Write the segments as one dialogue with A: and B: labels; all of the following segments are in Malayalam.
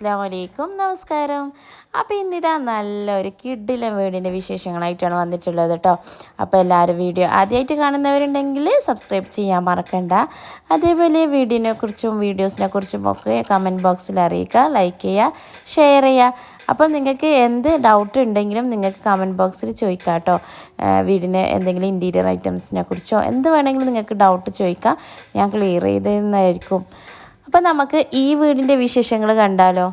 A: അസ്സാം വലൈക്കും നമസ്കാരം. അപ്പോൾ ഇന്നിതാ നല്ലൊരു കിഡിലെ വീടിന്റെ വിശേഷങ്ങളായിട്ടാണ് വന്നിട്ടുള്ളത് കേട്ടോ അപ്പോൾ എല്ലാവരും വീഡിയോ ആദ്യമായിട്ട് കാണുന്നവരുണ്ടെങ്കിൽ സബ്സ്ക്രൈബ് ചെയ്യാൻ മറക്കണ്ട. അതേപോലെ വീഡിയോനെ കുറിച്ചും വീഡിയോസിനെ കുറിച്ചും ഒക്കെ കമന്റ് ബോക്സിൽ അറിയിക്കുക ലൈക്ക് ചെയ്യുക ഷെയർ ചെയ്യുക. അപ്പോൾ നിങ്ങൾക്ക് എന്ത് ഡൗട്ട് ഉണ്ടെങ്കിലും നിങ്ങൾക്ക് കമന്റ് ബോക്സിൽ ചോദിക്കാം കേട്ടോ വീടിന് എന്തെങ്കിലും ഇന്റീരിയർ ഐറ്റംസിനെ കുറിച്ചോ എന്ത് വേണമെങ്കിലും നിങ്ങൾക്ക് ഡൗട്ട് ചോദിക്കാം. ഞാൻ ക്ലിയർ ചെയ്തതെന്നായിരിക്കും അപ്പം നമുക്ക് ഈ വീടിന്റെ വിശേഷങ്ങൾ കണ്ടാലോ?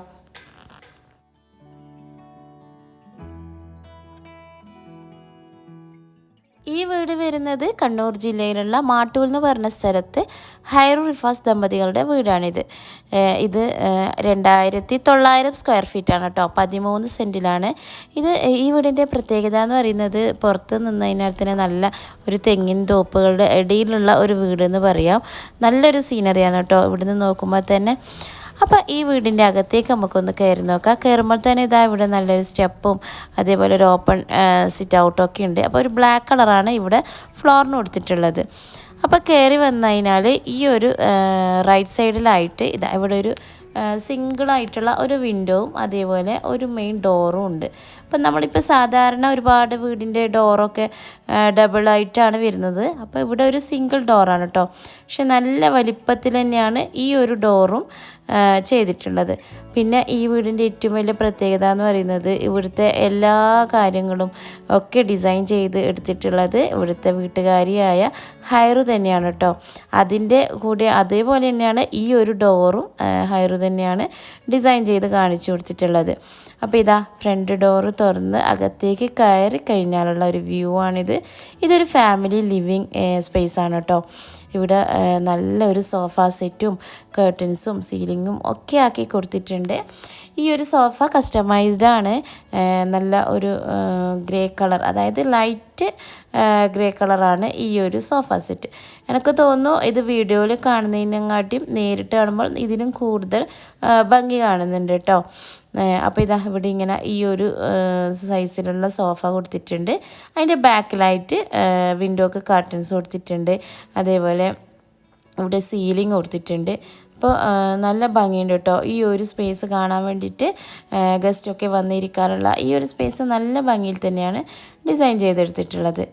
A: ഈ വീട് വരുന്നത് കണ്ണൂർ ജില്ലയിലുള്ള മാട്ടൂൽ എന്ന് പറഞ്ഞ സ്ഥലത്ത് ഹൈറു റിഫാസ് ദമ്പതികളുടെ വീടാണിത്. ഇത് രണ്ടായിരത്തി തൊള്ളായിരം സ്ക്വയർ ഫീറ്റാണ് കേട്ടോ. പതിമൂന്ന് സെന്റിലാണ് ഇത് ഈ വീടിന്റെ പ്രത്യേകത എന്ന് പറയുന്നത് പുറത്ത് നിന്നതിനാൽ തന്നെ നല്ല ഒരു തെങ്ങിൻ തോപ്പുകളുടെ ഇടയിലുള്ള ഒരു വീട് എന്ന് പറയാം. നല്ലൊരു സീനറിയാണ് കേട്ടോ. ഇവിടുന്ന് നോക്കുമ്പോൾ തന്നെ അപ്പോൾ ഈ വീടിന്റെ അകത്തേക്ക് നമുക്കൊന്ന് കയറി നോക്കാം. കയറുമ്പോൾ തന്നെ ഇതാ ഇവിടെ നല്ലൊരു സ്റ്റെപ്പും അതേപോലെ ഒരു ഓപ്പൺ സിറ്റ് ഔട്ടൊക്കെ ഉണ്ട്. അപ്പോൾ ഒരു ബ്ലാക്ക് കളറാണ് ഇവിടെ ഫ്ലോറിന് കൊടുത്തിട്ടുള്ളത്. അപ്പോൾ കയറി വന്നതിനാൽ ഈ ഒരു റൈറ്റ് സൈഡിലായിട്ട് ഇതാ ഇവിടെ ഒരു സിംഗിളായിട്ടുള്ള ഒരു വിൻഡോവും അതേപോലെ ഒരു മെയിൻ ഡോറും ഉണ്ട്. അപ്പം നമ്മളിപ്പോൾ സാധാരണ ഒരുപാട് വീടിന്റെ ഡോറൊക്കെ ഡബിളായിട്ടാണ് വരുന്നത്. അപ്പോൾ ഇവിടെ ഒരു സിംഗിൾ ഡോറാണ് കേട്ടോ. പക്ഷെ നല്ല വലിപ്പത്തിൽ തന്നെയാണ് ഈ ഒരു ഡോറും ചെയ്തിട്ടുള്ളത്. പിന്നെ ഈ വീടിന്റെ ഏറ്റവും വലിയ പ്രത്യേകത എന്ന് പറയുന്നത് ഇവിടുത്തെ എല്ലാ കാര്യങ്ങളും ഒക്കെ ഡിസൈൻ ചെയ്ത് എടുത്തിട്ടുള്ളത് ഇവിടുത്തെ വീട്ടുകാരിയായ ഹൈറു തന്നെയാണ് കേട്ടോ. അതിന്റെ കൂടെ അതേപോലെ തന്നെയാണ് ഈ ഒരു ഡോറും ഹൈറു തന്നെയാണ് ഡിസൈൻ ചെയ്ത് കാണിച്ചു കൊടുത്തിട്ടുള്ളത്. അപ്പോൾ ഇതാ ഫ്രണ്ട് ഡോറ് തുറന്ന് അകത്തേക്ക് കയറി കഴിഞ്ഞാലുള്ള ഒരു വ്യൂ ആണിത്. ഇതൊരു ഫാമിലി ലിവിങ് സ്പേസ് ആണ് കേട്ടോ. ഇവിടെ നല്ലൊരു സോഫ സെറ്റും കേർട്ടൻസും സീലിങ്ങും ഒക്കെ ആക്കി കൊടുത്തിട്ടുണ്ട്. ഈ ഒരു സോഫ കസ്റ്റമൈസ്ഡ് ആണ്. നല്ല ഒരു ഗ്രേ കളർ അതായത് ലൈറ്റ് ഗ്രേ കളറാണ് ഈ ഒരു സോഫ സെറ്റ്. എനിക്ക് തോന്നുന്നു ഇത് വീഡിയോയിൽ കാണുന്നതിനെക്കാട്ടിയും നേരിട്ട് കാണുമ്പോൾ ഇതിനും കൂടുതൽ ഭംഗി കാണുന്നുണ്ട് കേട്ടോ അപ്പോൾ ഇതാ ഇവിടെ ഇങ്ങനെ ഈ ഒരു സൈസിലുള്ള സോഫ കൊടുത്തിട്ടുണ്ട്. അതിന്റെ ബാക്കിലായിട്ട് വിൻഡോക്ക് കർട്ടൻസ് കൊടുത്തിട്ടുണ്ട്. അതേപോലെ ഇവിടെ സീലിംഗ് കൊടുത്തിട്ടുണ്ട്. അപ്പോൾ നല്ല ഭംഗിയുണ്ട് കേട്ടോ. ഈ ഒരു സ്പേസ് കാണാൻ വേണ്ടിയിട്ട് ഗസ്റ്റൊക്കെ വന്നിരിക്കാറുള്ള ഈ ഒരു സ്പേസ് നല്ല ഭംഗിയിൽ തന്നെയാണ് ഡിസൈൻ ചെയ്തെടുത്തിട്ടുള്ളത്.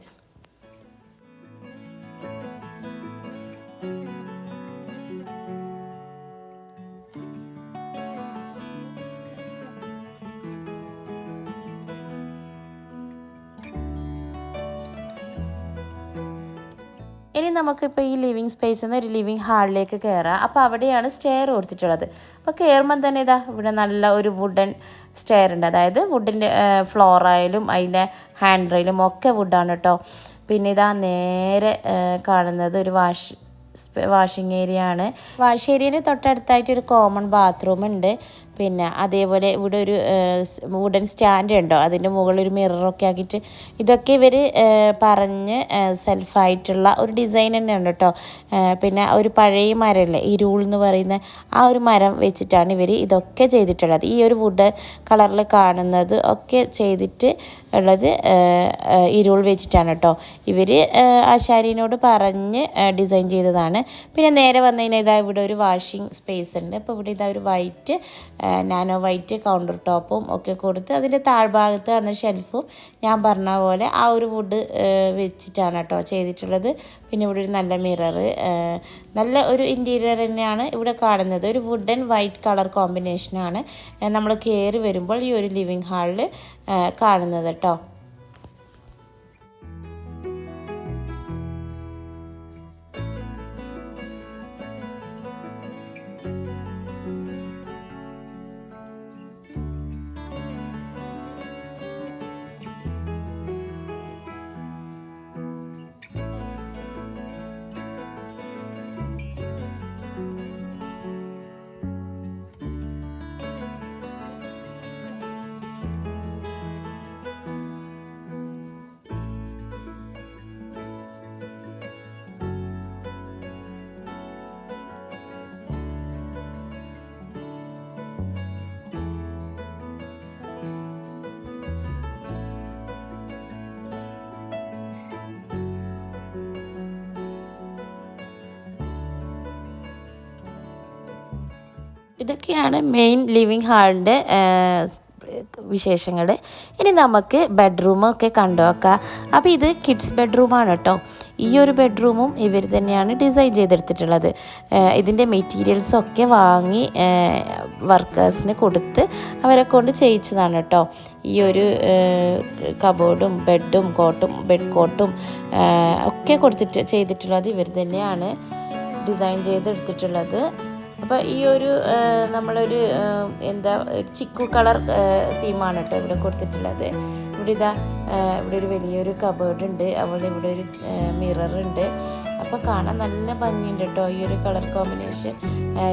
A: ഇനി നമുക്കിപ്പോൾ ഈ ലിവിങ് സ്പേസിൽ നിന്ന് ഒരു ലിവിങ് ഹാളിലേക്ക് കയറാം അപ്പോൾ അവിടെയാണ് സ്റ്റെയർ ഓർത്തിട്ടുള്ളത് അപ്പോൾ കയറുമ്പം തന്നെ ഇതാ ഇവിടെ നല്ല ഒരു വുഡൻ സ്റ്റെയർ ഉണ്ട്. അതായത് വുഡിന്റെ ഫ്ലോറായാലും അതിന്റെ ഹാൻഡ് റെയിലും ഒക്കെ വുഡാണ് കേട്ടോ പിന്നെ ഇതാ നേരെ കാണുന്നത് ഒരു വാഷ് വാഷിംഗ് ഏരിയ ആണ്. വാഷ് ഏരിയന് തൊട്ടടുത്തായിട്ട് ഒരു കോമൺ ബാത്റൂം ഉണ്ട്. പിന്നെ അതേപോലെ ഇവിടെ ഒരു വുഡൻ സ്റ്റാൻഡ് ഉണ്ടോ? അതിന്റെ മുകളിൽ ഒരു മിററൊക്കെ ആക്കിയിട്ട് ഇതൊക്കെ ഇവർ പറഞ്ഞ് സെൽഫായിട്ടുള്ള ഒരു ഡിസൈൻ തന്നെ ഉണ്ട് കേട്ടോ പിന്നെ ഒരു പഴയ മരമല്ലേ ഇരുൾ എന്ന് പറയുന്ന ആ ഒരു മരം വെച്ചിട്ടാണ് ഇവർ ഇതൊക്കെ ചെയ്തിട്ടുള്ളത്. ഈ ഒരു വുഡ് കളറിൽ കാണുന്നത് ഒക്കെ ചെയ്തിട്ട് ഉള്ളത് ഇരുൾ വെച്ചിട്ടാണ് കേട്ടോ. ഇവർ ആശാരിനോട് പറഞ്ഞ് ഡിസൈൻ ചെയ്തതാണ്. പിന്നെ നേരെ വന്നു കഴിഞ്ഞാൽ ഇതാ ഇവിടെ ഒരു വാഷിംഗ് സ്പേസ് ഉണ്ട്. അപ്പോൾ ഇവിടെ ഇതാ ഒരു വൈറ്റ് നാനോ വൈറ്റ് കൗണ്ടർ ടോപ്പും ഒക്കെ കൊടുത്ത് അതിന്റെ താഴ്ഭാഗത്ത് വന്ന ഷെൽഫും ഞാൻ പറഞ്ഞ പോലെ ആ ഒരു വുഡ് വെച്ചിട്ടാണ് കേട്ടോ ചെയ്തിട്ടുള്ളത്. പിന്നെ ഇവിടെ ഒരു നല്ല മിറർ നല്ല ഒരു ഇന്റീരിയർ തന്നെയാണ് ഇവിടെ കാണുന്നത്. ഒരു വുഡൻ വൈറ്റ് കളർ കോമ്പിനേഷനാണ് നമ്മൾ കയറി വരുമ്പോൾ ഈ ഒരു ലിവിങ് ഹാളിൽ കാണുന്നത് കേട്ടോ ഇതൊക്കെയാണ് മെയിൻ ലിവിങ് ഹാളിന്റെ വിശേഷങ്ങൾ ഇനി നമുക്ക് ബെഡ്റൂമൊക്കെ കണ്ടു നോക്കാം അപ്പോൾ ഇത് കിഡ്സ് ബെഡ്റൂമാണ് കേട്ടോ. ഈ ഒരു ബെഡ്റൂമും ഇവർ തന്നെയാണ് ഡിസൈൻ ചെയ്തെടുത്തിട്ടുള്ളത്. ഇതിന്റെ മെറ്റീരിയൽസൊക്കെ വാങ്ങി വർക്കേഴ്സിന് കൊടുത്ത് അവരെ കൊണ്ട് ചെയ്യിച്ചതാണ് കേട്ടോ. ഈ ഒരു കബോർഡും ബെഡും കോട്ടും ബെഡ് കോട്ടും ഒക്കെ കൊടുത്തിട്ട് ചെയ്തിട്ടുള്ളത് ഇവർ തന്നെയാണ് ഡിസൈൻ ചെയ്തെടുത്തിട്ടുള്ളത്. അപ്പോൾ ഈ ഒരു നമ്മളൊരു എന്താ ചിക്കു കളർ തീമാണ് കേട്ടോ ഇവിടെ കൊടുത്തിട്ടുള്ളത്. ഇവിടെ ഇതാ ഇവിടെ ഒരു വലിയൊരു കബേർഡ് ഉണ്ട് അവിടെ ഇവിടെ ഒരു മിറർ ഉണ്ട് അപ്പോൾ കാണാൻ നല്ല ഭംഗിയുണ്ട് കേട്ടോ ഈ ഒരു കളർ കോമ്പിനേഷൻ.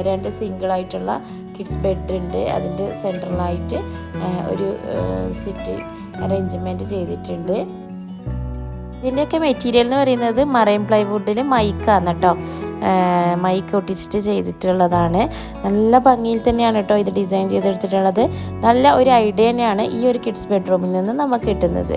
A: രണ്ട് സിംഗിളായിട്ടുള്ള കിഡ്സ് ബെഡ് ഉണ്ട് അതിന്റെ സെൻട്രലായിട്ട് ഒരു സിറ്റ് അറേഞ്ച്മെന്റ് ചെയ്തിട്ടുണ്ട്. ഇതിന്റെയൊക്കെ മെറ്റീരിയൽ എന്ന് പറയുന്നത് മറൈൻ പ്ലൈവുഡിൽ മൈക്കാണ് കേട്ടോ. മൈക്ക് ഒട്ടിച്ചിട്ട് ചെയ്തിട്ടുള്ളതാണ്. നല്ല ഭംഗിയിൽ തന്നെയാണ് കേട്ടോ ഇത് ഡിസൈൻ ചെയ്തെടുത്തിട്ടുള്ളത്. നല്ല ഒരു ഐഡിയ തന്നെയാണ് ഈ ഒരു കിഡ്സ് ബെഡ്റൂമിൽ നിന്ന് നമുക്ക് കിട്ടുന്നത്.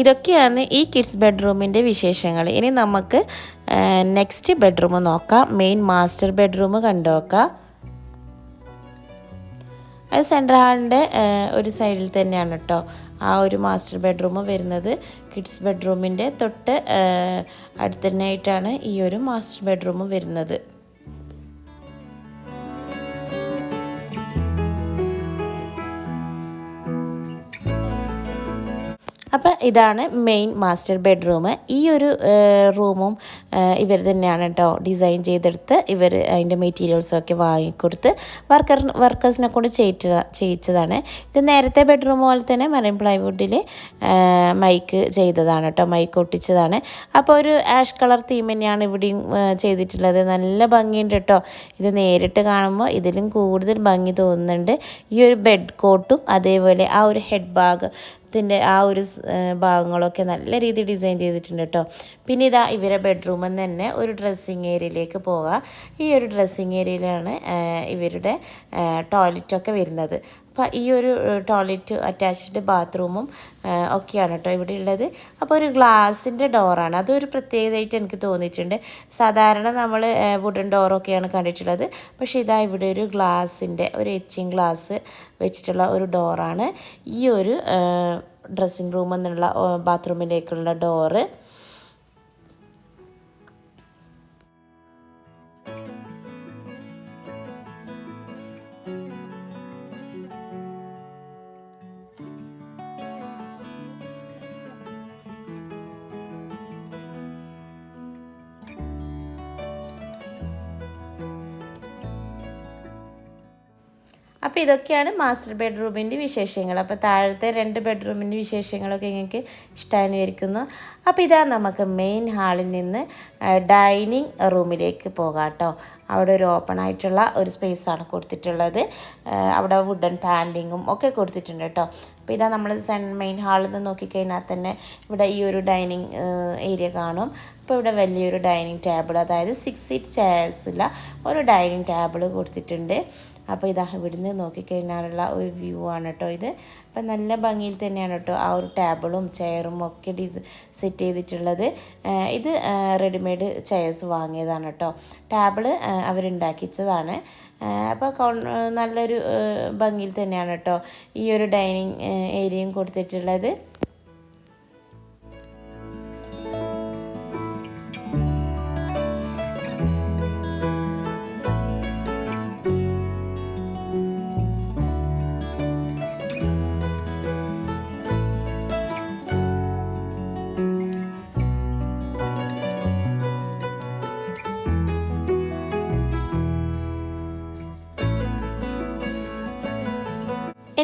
A: ഇതൊക്കെയാണ് ഈ കിഡ്സ് ബെഡ്റൂമിന്റെ വിശേഷങ്ങൾ. ഇനി നമുക്ക് നെക്സ്റ്റ് ബെഡ്റൂം നോക്കാം. മെയിൻ മാസ്റ്റർ ബെഡ്റൂം കണ്ടു നോക്കാം. അത് സെൻട്രൽ ഹാളിന്റെ ഒരു സൈഡിൽ തന്നെയാണ് കേട്ടോ ആ ഒരു മാസ്റ്റർ ബെഡ്റൂം വരുന്നത്. കിഡ്സ് ബെഡ്റൂമിന്റെ തൊട്ട് അടുത്തന്നെയായിട്ടാണ് ഈ ഒരു മാസ്റ്റർ ബെഡ്റൂം വരുന്നത്. അപ്പോൾ ഇതാണ് മെയിൻ മാസ്റ്റർ ബെഡ്റൂം ഈ ഒരു റൂമും ഇവർ തന്നെയാണ് കേട്ടോ ഡിസൈൻ ചെയ്തെടുത്ത് ഇവർ അതിന്റെ മെറ്റീരിയൽസൊക്കെ വാങ്ങിക്കൊടുത്ത് വർക്കർ വർക്കേഴ്സിനെ കൊണ്ട് ചെയ്യിച്ച ചെയ്യിച്ചതാണ്. ഇത് നേരത്തെ ബെഡ്റൂം പോലെ തന്നെ മറൈൻ പ്ലൈവുഡിൽ മൈക്ക് ചെയ്തതാണ് കേട്ടോ മൈക്ക് ഒട്ടിച്ചതാണ്. അപ്പോൾ ഒരു ആഷ് കളർ തീം തന്നെയാണ് ഇവിടെയും ചെയ്തിട്ടുള്ളത്. നല്ല ഭംഗിയുണ്ട് കേട്ടോ ഇത് നേരിട്ട് കാണുമ്പോൾ ഇതിലും കൂടുതൽ ഭംഗി തോന്നുന്നുണ്ട്. ഈ ഒരു ബെഡ് കോട്ടും അതേപോലെ ആ ഒരു ഹെഡ് ബാഗ് ത്തിന്റെ ആ ഒരു ഭാഗങ്ങളൊക്കെ നല്ല രീതിയിൽ ഡിസൈൻ ചെയ്തിട്ടുണ്ട് കേട്ടോ പിന്നെ ഇതാ ഇവരെ ബെഡ്റൂമിൽ നിന്ന് തന്നെ ഒരു ഡ്രസ്സിങ് ഏരിയയിലേക്ക് പോകാം. ഈ ഒരു ഡ്രസ്സിങ് ഏരിയയിലാണ് ഇവരുടെ ടോയ്ലറ്റൊക്കെ വരുന്നത്. അപ്പോൾ ഈ ഒരു ടോയ്ലറ്റ് അറ്റാച്ച്ഡ് ബാത്റൂമും ഒക്കെയാണ് കേട്ടോ ഇവിടെ ഉള്ളത്. അപ്പോൾ ഒരു ഗ്ലാസിന്റെ ഡോറാണ് അതൊരു പ്രത്യേകതയായിട്ട് എനിക്ക് തോന്നിയിട്ടുണ്ട്. സാധാരണ നമ്മൾ വുഡൻ ഡോറൊക്കെയാണ് കണ്ടിട്ടുള്ളത്. പക്ഷേ ഇതാ ഇവിടെ ഒരു ഗ്ലാസിന്റെ ഒരു എച്ചിങ് ഗ്ലാസ് വെച്ചിട്ടുള്ള ഒരു ഡോറാണ് ഈ ഒരു ഡ്രസ്സിങ് റൂം എന്നുള്ള ബാത്റൂമിലേക്കുള്ള ഡോറ് അപ്പോൾ ഇതൊക്കെയാണ് മാസ്റ്റർ ബെഡ്റൂമിന്റെ വിശേഷങ്ങൾ. അപ്പോൾ താഴത്തെ രണ്ട് ബെഡ്റൂമിന്റെ വിശേഷങ്ങളൊക്കെ നിങ്ങൾക്ക് ഇഷ്ടമായിരിക്കുന്നു അപ്പോൾ ഇതാ നമുക്ക് മെയിൻ ഹാളിൽ നിന്ന് ഡൈനിങ് റൂമിലേക്ക് പോകാം കേട്ടോ അവിടെ ഒരു ഓപ്പൺ ആയിട്ടുള്ള ഒരു സ്പേസാണ് കൊടുത്തിട്ടുള്ളത്. അവിടെ വുഡൻ പാൻലിങ്ങും ഒക്കെ കൊടുത്തിട്ടുണ്ട് കേട്ടോ അപ്പോൾ ഇതാ നമ്മൾ സെൻ മെയിൻ ഹാളിൽ നിന്ന് നോക്കിക്കഴിഞ്ഞാൽ തന്നെ ഇവിടെ ഈ ഒരു ഡൈനിങ് ഏരിയ കാണും. അപ്പോൾ ഇവിടെ വലിയൊരു ഡൈനിങ് ടേബിൾ അതായത് സിക്സ് സീറ്റ് ചെയർസുള്ള ഒരു ഡൈനിങ് ടേബിൾ കൊടുത്തിട്ടുണ്ട്. അപ്പോൾ ഇതാ ഇവിടുന്ന് നോക്കിക്കഴിഞ്ഞാലുള്ള ഒരു വ്യൂ ആണ് കേട്ടോ ഇത്. അപ്പം നല്ല ഭംഗിയിൽ തന്നെയാണ് കേട്ടോ ആ ഒരു ടേബിളും ചെയറും ഒക്കെ ഡിസ് സെറ്റ് ചെയ്തിട്ടുള്ളത്. ഇത് റെഡിമെയ്ഡ് ചെയർസ് വാങ്ങിയതാണ് കേട്ടോ ടേബിൾ അവരുണ്ടാക്കിച്ചതാണ്. അപ്പോൾ നല്ലൊരു ഭംഗിയിൽ തന്നെയാണ് കേട്ടോ ഈ ഒരു ഡൈനിങ് ഏരിയയും കൊടുത്തിട്ടുള്ളത്.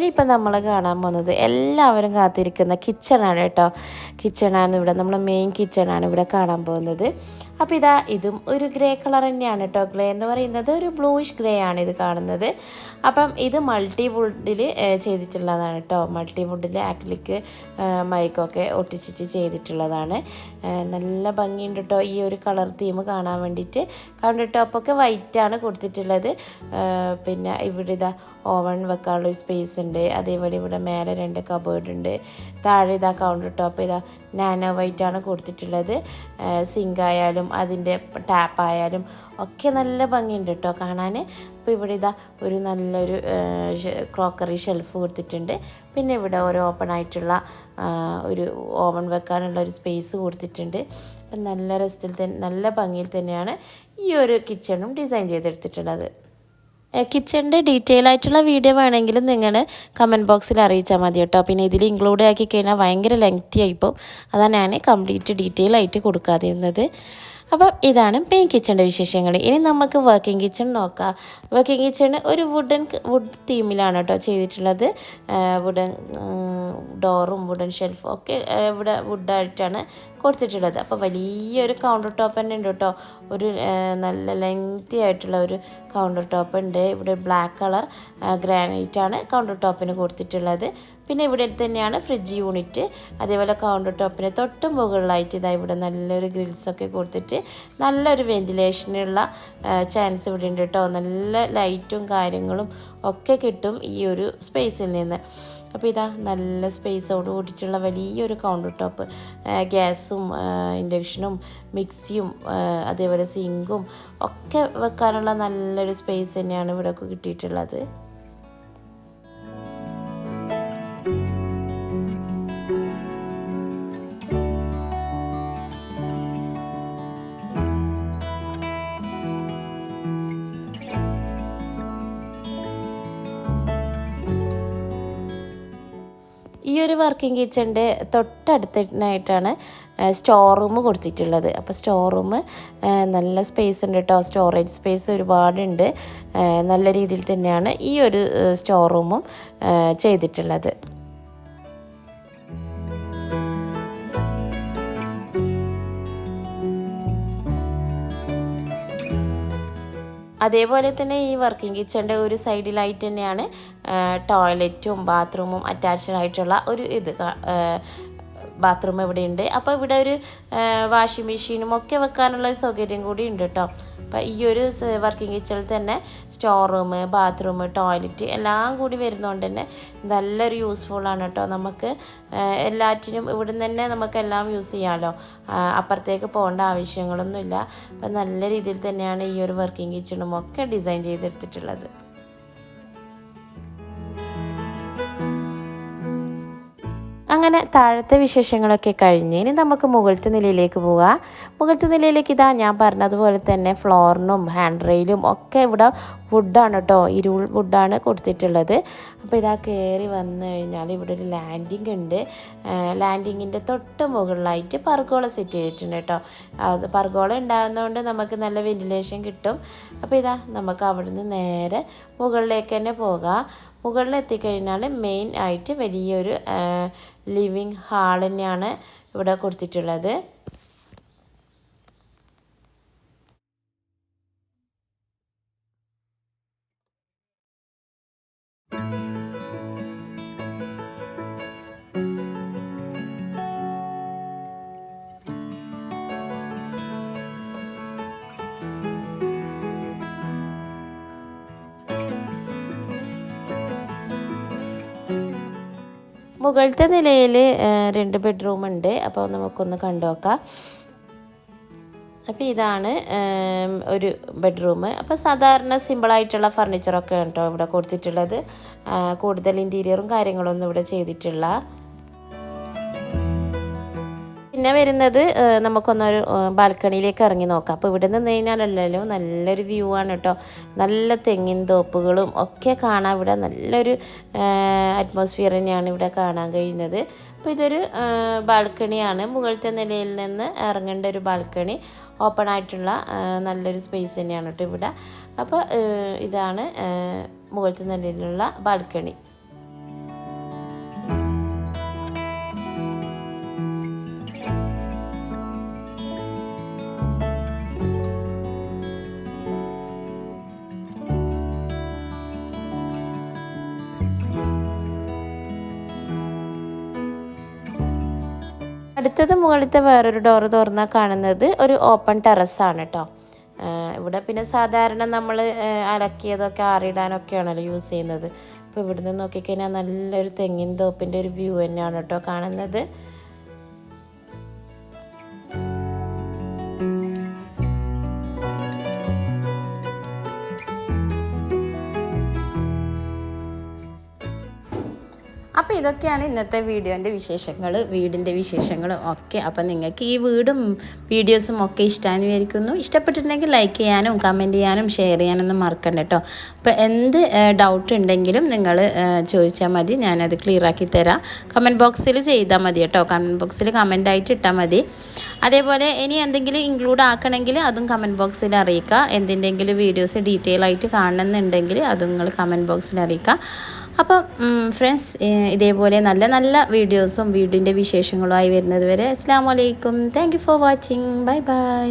A: ഇനിയിപ്പോൾ നമ്മൾ കാണാൻ പോകുന്നത് എല്ലാവരും കാത്തിരിക്കുന്ന കിച്ചണാണ് കേട്ടോ. കിച്ചണാണ് ഇവിടെ. നമ്മുടെ മെയിൻ കിച്ചണാണ് ഇവിടെ കാണാൻ പോകുന്നത്. അപ്പോൾ ഇതാ ഇതും ഒരു ഗ്രേ കളർ തന്നെയാണ് കേട്ടോ. ഗ്രേ എന്ന് പറയുന്നത് ഒരു ബ്ലൂയിഷ് ഗ്രേ ആണ് ഇത് കാണുന്നത്. അപ്പം ഇത് മൾട്ടി വുഡിൽ ചെയ്തിട്ടുള്ളതാണ് കേട്ടോ. മൾട്ടി വുഡിൽ ആക്ലിക്ക് മൈക്കൊക്കെ ഒട്ടിച്ചിട്ട് ചെയ്തിട്ടുള്ളതാണ്. നല്ല ഭംഗിയുണ്ട് കേട്ടോ ഈ ഒരു കളർ തീം കാണാൻ വേണ്ടിയിട്ട്. കൗണ്ടർ ടോപ്പൊക്കെ വൈറ്റാണ് കൊടുത്തിട്ടുള്ളത്. പിന്നെ ഇവിടെ ഇതാ ഓവൺ വെക്കാനുള്ള ഒരു സ്പേസ് ഉണ്ട്. അതേപോലെ ഇവിടെ മേലെ രണ്ട് കബേർഡ് ഉണ്ട്. താഴെ ഇതാ കൗണ്ടർ ടോപ്പ് ഇതാ നാനോ വൈറ്റാണ് കൊടുത്തിട്ടുള്ളത്. സിങ്ക് ആയാലും അതിന്റെ ടാപ്പായാലും ഒക്കെ നല്ല ഭംഗിയുണ്ട് കേട്ടോ കാണാൻ. അപ്പോൾ ഇവിടെ ഇതാ ഒരു നല്ലൊരു ക്രോക്കറി ഷെൽഫ് കൊടുത്തിട്ടുണ്ട്. പിന്നെ ഇവിടെ ഒരു ഓപ്പൺ ആയിട്ടുള്ള ഒരു ഓവൺ വെക്കാനുള്ള ഒരു സ്പേസ് കൊടുത്തിട്ടുണ്ട്. അപ്പം നല്ല രസത്തിൽ തന്നെ നല്ല ഭംഗിയിൽ തന്നെയാണ് ഈ ഒരു കിച്ചണും ഡിസൈൻ ചെയ്തെടുത്തിട്ടുള്ളത്. കിച്ചണിന്റെ ഡീറ്റെയിൽ ആയിട്ടുള്ള വീഡിയോ വേണമെങ്കിൽ നിങ്ങൾ കമന്റ് ബോക്സിൽ അറിയിച്ചാൽ മതി കേട്ടോ. പിന്നെ ഇതിൽ ഇൻക്ലൂഡ് ആക്കി കഴിഞ്ഞാൽ ഭയങ്കര ലെങ്തി ആയിപ്പോൾ അതാണ് ഞാൻ കംപ്ലീറ്റ് ഡീറ്റെയിൽ ആയിട്ട് കൊടുക്കാതിരുന്നത്. അപ്പം ഇതാണ് മെയിൻ കിച്ചണിന്റെ വിശേഷങ്ങൾ. ഇനി നമുക്ക് വർക്കിംഗ് കിച്ചൺ നോക്കാം. വർക്കിംഗ് കിച്ചൺ ഒരു വുഡൻ വുഡ് തീമിലാണ് കേട്ടോ ചെയ്തിട്ടുള്ളത്. വുഡൻ ഡോറും വുഡൻ ഷെൽഫും ഒക്കെ ഇവിടെ വുഡായിട്ടാണ് കൊടുത്തിട്ടുള്ളത്. അപ്പോൾ വലിയൊരു കൗണ്ടർ ടോപ്പ് തന്നെ ഉണ്ട് കേട്ടോ ഒരു നല്ല ലെങ്തി ആയിട്ടുള്ള ഒരു കൗണ്ടർ ടോപ്പ് ഉണ്ട്. ഇവിടെ ബ്ലാക്ക് കളർ ഗ്രാനൈറ്റ് ആണ് കൗണ്ടർ ടോപ്പിന് കൊടുത്തിട്ടുള്ളത്. പിന്നെ ഇവിടെ തന്നെയാണ് ഫ്രിഡ്ജ് യൂണിറ്റ് അതേപോലെ കൗണ്ടർ ടോപ്പിന് തൊട്ട് മുകളിലായിട്ട് ഇതാ ഇവിടെ നല്ലൊരു ഗ്രിൽസൊക്കെ കൊടുത്തിട്ട് നല്ലൊരു വെന്റിലേഷനുള്ള ചാൻസ് ഇവിടെ ഉണ്ട് കേട്ടോ നല്ല ലൈറ്റും കാര്യങ്ങളും ഒക്കെ കിട്ടും ഈ ഒരു സ്പേസിൽ നിന്ന്. അപ്പോൾ ഇതാ നല്ല സ്പേസോട് കൂടിയിട്ടുള്ള വലിയൊരു കൗണ്ടർ ടോപ്പ് ഗ്യാസും ഇൻഡക്ഷനും മിക്സിയും അതേപോലെ സിങ്കും ഒക്കെ വെക്കാനുള്ള നല്ലൊരു സ്പേസ് തന്നെയാണ് ഇവിടെയൊക്കെ കിട്ടിയിട്ടുള്ളത്. വർക്കിംഗ് കിച്ചന്റെ തൊട്ടടുത്തായിട്ടാണ് സ്റ്റോർ റൂം കൊടുത്തിട്ടുള്ളത്. അപ്പോൾ സ്റ്റോർ റൂം നല്ല സ്പേസ് ഉണ്ട് കേട്ടോ സ്റ്റോറേജ് സ്പേസ് ഒരുപാടുണ്ട്. നല്ല രീതിയിൽ തന്നെയാണ് ഈ ഒരു സ്റ്റോർ റൂമും ചെയ്തിട്ടുള്ളത്. അതേപോലെ തന്നെ ഈ വർക്കിംഗ് കിച്ചന്റെ ഒരു സൈഡിലായിട്ട് തന്നെയാണ് ടോയ്ലറ്റും ബാത്റൂമും അറ്റാച്ച്ഡ് ആയിട്ടുള്ള ഒരു ഇത് ബാത്റൂം ഇവിടെ ഉണ്ട്. അപ്പോൾ ഇവിടെ ഒരു വാഷിംഗ് മെഷീനും ഒക്കെ വെക്കാനുള്ള സൗകര്യം കൂടി ഉണ്ട് കേട്ടോ അപ്പോൾ ഈ ഒരു വർക്കിംഗ് കിച്ചണിൽ തന്നെ സ്റ്റോർ റൂം ബാത്റൂം ടോയ്ലറ്റ് എല്ലാം കൂടി വരുന്നതുകൊണ്ട് തന്നെ നല്ലൊരു യൂസ്ഫുൾ ആണ് കേട്ടോ നമുക്ക് എല്ലാറ്റിനും ഇവിടെ നിന്ന് തന്നെ നമുക്ക് എല്ലാം യൂസ് ചെയ്യാമല്ലോ അപ്പുറത്തേക്ക് പോകേണ്ട ആവശ്യങ്ങളൊന്നുമില്ല. അപ്പം നല്ല രീതിയിൽ തന്നെയാണ് ഈ ഒരു വർക്കിംഗ് കിച്ചണും ഒക്കെ ഡിസൈൻ ചെയ്തെടുത്തിട്ടുള്ളത്. അങ്ങനെ താഴത്തെ വിശേഷങ്ങളൊക്കെ കഴിഞ്ഞ് ഇനി നമുക്ക് മുകളിലത്തെ നിലയിലേക്ക് പോകാം മുകളിലത്തെ നിലയിലേക്ക് ഇതാ ഞാൻ പറഞ്ഞതുപോലെ തന്നെ ഫ്ലോറിനും ഹാൻഡ് റെയിലും ഒക്കെ ഇവിടെ വുഡാണ് കേട്ടോ ഇരുൾ വുഡാണ് കൊടുത്തിട്ടുള്ളത്. അപ്പോൾ ഇതാ കയറി വന്നു കഴിഞ്ഞാൽ ഇവിടെ ഒരു ലാൻഡിങ് ഉണ്ട്. ലാൻഡിങ്ങിന്റെ തൊട്ട് മുകളിലായിട്ട് പർഗോള സെറ്റ് ചെയ്തിട്ടുണ്ട് കേട്ടോ അത് പർഗോള ഉണ്ടാകുന്നതുകൊണ്ട് നമുക്ക് നല്ല വെന്റിലേഷൻ കിട്ടും. അപ്പോൾ ഇതാ നമുക്ക് അവിടുന്ന് നേരെ മുകളിലേക്ക് തന്നെ പോകാം. മുകളിൽ എത്തിക്കഴിഞ്ഞാൽ മെയിൻ ആയിട്ട് വലിയൊരു ലിവിങ് ഹാൾ തന്നെയാണ് ഇവിടെ കൊടുത്തിട്ടുള്ളത്. മുകളിലത്തെ നിലയിൽ രണ്ട് ബെഡ്റൂം ഉണ്ട്. അപ്പോൾ നമുക്കൊന്ന് കണ്ടു നോക്കാം അപ്പോൾ ഇതാണ് ഒരു ബെഡ്റൂം. അപ്പോൾ സാധാരണ സിമ്പിളായിട്ടുള്ള ഫർണിച്ചറൊക്കെ കേട്ടോ ഇവിടെ കൊടുത്തിട്ടുള്ളത്. കൂടുതൽ ഇന്റീരിയറും കാര്യങ്ങളൊന്നും ഇവിടെ ചെയ്തിട്ടില്ല. പിന്നെ വരുന്നത് നമുക്കൊന്നൊരു ബാൽക്കണിയിലേക്ക് ഇറങ്ങി നോക്കാം. അപ്പോൾ ഇവിടെ നിന്ന് കഴിഞ്ഞാലല്ലോ നല്ലൊരു വ്യൂ ആണ് കേട്ടോ. നല്ല തെങ്ങിൻ തോപ്പുകളും ഒക്കെ കാണാൻ ഇവിടെ നല്ലൊരു അറ്റ്മോസ്ഫിയർ തന്നെയാണ് ഇവിടെ കാണാൻ കഴിയുന്നത്. അപ്പോൾ ഇതൊരു ബാൽക്കണിയാണ്. മുകളിലത്തെ നിലയിൽ നിന്ന് ഇറങ്ങേണ്ട ഒരു ബാൽക്കണി. ഓപ്പൺ ആയിട്ടുള്ള നല്ലൊരു സ്പേസ് തന്നെയാണ് കേട്ടോ ഇവിടെ. അപ്പോൾ ഇതാണ് മുകളിലത്തെ നിലയിലുള്ള ബാൽക്കണി. അടുത്തത് മുകളിലത്തെ വേറൊരു ഡോറ് തുറന്നാൽ കാണുന്നത് ഒരു ഓപ്പൺ ടെറസാണ് കേട്ടോ ഇവിടെ പിന്നെ സാധാരണ നമ്മൾ അലക്കിയതൊക്കെ ആറിയിടാനൊക്കെയാണല്ലോ യൂസ് ചെയ്യുന്നത്. ഇപ്പോൾ ഇവിടുന്ന് നോക്കിക്കഴിഞ്ഞാൽ നല്ലൊരു തെങ്ങിൻ തോപ്പിന്റെ ഒരു വ്യൂ തന്നെയാണ് കേട്ടോ കാണുന്നത്. അപ്പോൾ ഇതൊക്കെയാണ് ഇന്നത്തെ വീഡിയോന്റെ വിശേഷങ്ങൾ വീടിന്റെ വിശേഷങ്ങളും ഒക്കെ. അപ്പോൾ നിങ്ങൾക്ക് ഈ വീടും വീഡിയോസും ഒക്കെ ഇഷ്ടമാണ് വിചാരിക്കുന്നു ഇഷ്ടപ്പെട്ടിട്ടുണ്ടെങ്കിൽ ലൈക്ക് ചെയ്യാനും കമന്റ് ചെയ്യാനും ഷെയർ ചെയ്യാനൊന്നും മറക്കണ്ട കേട്ടോ അപ്പോൾ എന്ത് ഡൗട്ട് ഉണ്ടെങ്കിലും നിങ്ങൾ ചോദിച്ചാൽ മതി. ഞാനത് ക്ലിയർ ആക്കി തരാം. കമന്റ് ബോക്സിൽ ചെയ്താൽ മതി കേട്ടോ കമന്റ് ബോക്സിൽ കമന്റ് ആയിട്ട് ഇട്ടാൽ മതി. അതേപോലെ ഇനി എന്തെങ്കിലും ഇൻക്ലൂഡ് ആക്കണമെങ്കിൽ അതും കമന്റ് ബോക്സിൽ അറിയിക്കുക എന്തിന്റെങ്കിലും വീഡിയോസ് ഡീറ്റെയിൽ ആയിട്ട് കാണണമെന്നുണ്ടെങ്കിൽ അതും നിങ്ങൾ കമന്റ് ബോക്സിൽ അറിയിക്കുക അപ്പോൾ ഫ്രണ്ട്സ് ഇതേപോലെ നല്ല നല്ല വീഡിയോസും വീടിന്റെ വിശേഷങ്ങളുമായി വരുന്നത് വരെ അസ്സാം വലൈക്കും thank for watching bye bye